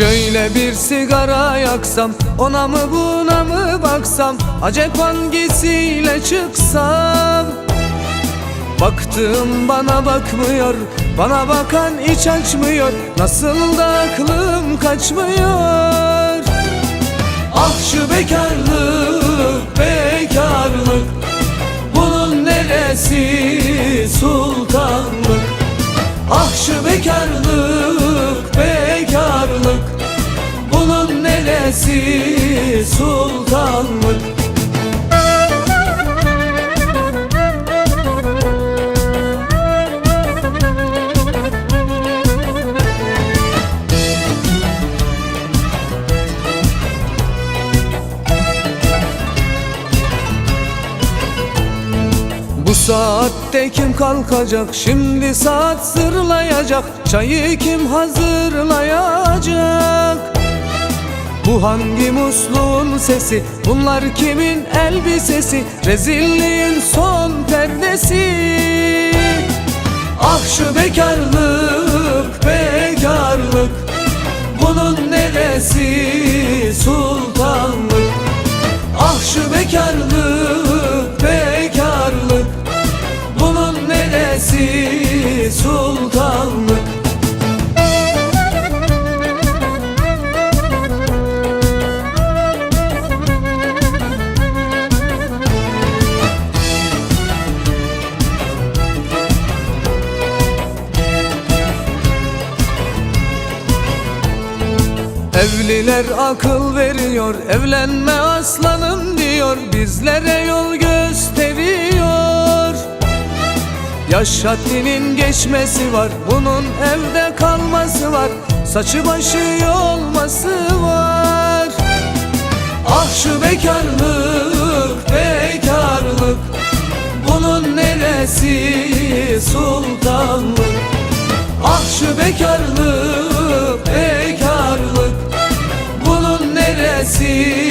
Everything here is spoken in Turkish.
Şöyle bir sigara yaksam Ona mı buna mı baksam Acep hangisiyle çıksam? Baktığım bana bakmıyor Bana bakan hiç açmıyor Nasıl da aklım kaçmıyor? Ah şu bekarlık bekarlık Bunun neresi sultanlık? Ah şu bekarlık Neresi sultanlık Bu saatte kim kalkacak? Şimdi saat zırlayacak Çayı kim hazırlayacak Bu hangi musluğun sesi? Bunlar kimin elbisesi? Rezilliğin son perdesi. Ah şu bekarlık bekarlık. Bunun neresi sultanlık? Ah şu bekarlık bekarlık. Bunun neresi sultanlık Evliler akıl veriyor Evlenme aslanım diyor Bizlere yol gösteriyor. Yaş haddinin geçmesi var Bunun evde kalması var Saçı başı yolması var. Ah şu bekarlık bekarlık Bunun neresi sultanlık? Ah şu bekarlık sensiz